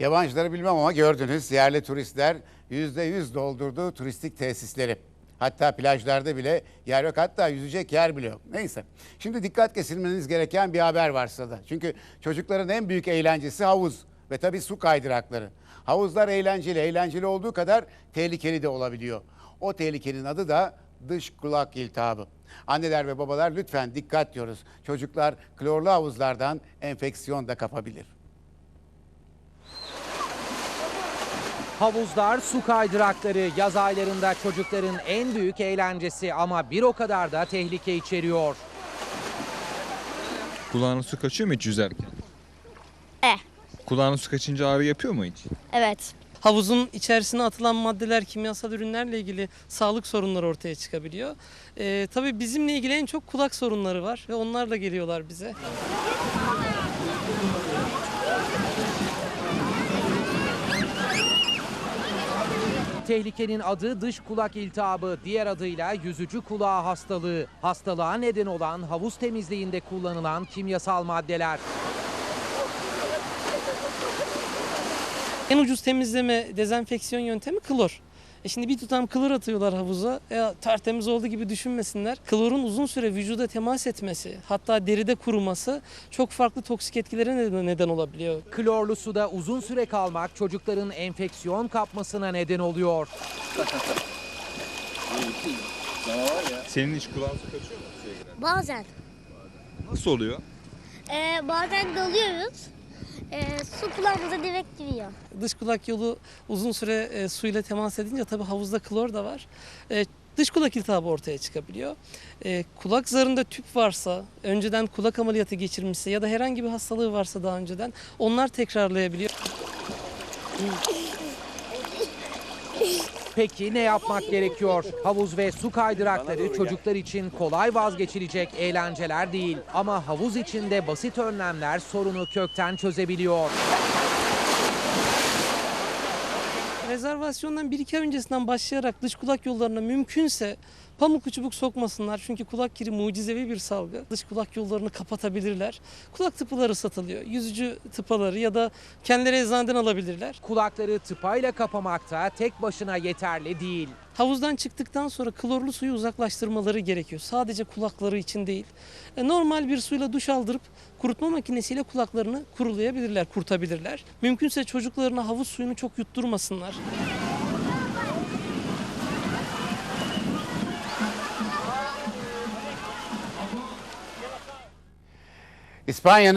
Yabancıları bilmem ama gördünüz yerli turistler %100 doldurdu turistik tesisleri. Hatta plajlarda bile yer yok hatta yüzecek yer bile yok. Neyse şimdi dikkat kesilmeniz gereken bir haber var sırada. Çünkü çocukların en büyük eğlencesi havuz ve tabii su kaydırakları. Havuzlar eğlenceli, eğlenceli olduğu kadar tehlikeli de olabiliyor. O tehlikenin adı da dış kulak iltihabı. Anneler ve babalar lütfen dikkat diyoruz. Çocuklar klorlu havuzlardan enfeksiyon da kapabilir. Havuzlar, su kaydırakları yaz aylarında çocukların en büyük eğlencesi ama bir o kadar da tehlike içeriyor. Kulağına su kaçıyor mu hiç yüzerken? E. Kulağına su kaçınca ağrı yapıyor mu hiç? Evet. havuzun içerisine atılan maddeler, kimyasal ürünlerle ilgili sağlık sorunları ortaya çıkabiliyor. Ee, tabii bizimle ilgili en çok kulak sorunları var ve onlarla geliyorlar bize. Tehlikenin adı dış kulak iltihabı, diğer adıyla yüzücü kulağı hastalığı. Hastalığa neden olan havuz temizliğinde kullanılan kimyasal maddeler. En ucuz temizleme, dezenfeksiyon yöntemi klor. E şimdi bir tutam klor atıyorlar havuza. E, tertemiz oldu gibi düşünmesinler. Klorun uzun süre vücuda temas etmesi, hatta deride kuruması çok farklı toksik etkilere neden, neden olabiliyor. Klorlu suda uzun süre kalmak çocukların enfeksiyon kapmasına neden oluyor. Senin hiç kulağın su kaçıyor mu? Bazen. Nasıl oluyor? Ee, bazen dalıyoruz. Ee, su kulağımıza direkt giriyor. Dış kulak yolu uzun süre e, suyla temas edince tabii havuzda klor da var. E, dış kulak iltihabı ortaya çıkabiliyor. E, kulak zarında tüp varsa, önceden kulak ameliyatı geçirmişse ya da herhangi bir hastalığı varsa daha önceden onlar tekrarlayabiliyor. Peki ne yapmak gerekiyor? Havuz ve su kaydırakları çocuklar için kolay vazgeçilecek eğlenceler değil. Ama havuz içinde basit önlemler sorunu kökten çözebiliyor. Rezervasyondan bir iki ay öncesinden başlayarak dış kulak yollarına mümkünse pamuk çubuk sokmasınlar. Çünkü kulak kiri mucizevi bir salgı. Dış kulak yollarını kapatabilirler. Kulak tıpıları satılıyor. Yüzücü tıpaları ya da kendileri eczaneden alabilirler. Kulakları tıpayla kapamakta tek başına yeterli değil. Havuzdan çıktıktan sonra klorlu suyu uzaklaştırmaları gerekiyor. Sadece kulakları için değil. E, Normal bir suyla duş aldırıp kurutma makinesiyle kulaklarını kurulayabilirler, kurutabilirler. Mümkünse çocuklarına havuz suyunu çok yutturmasınlar. İspanya'nın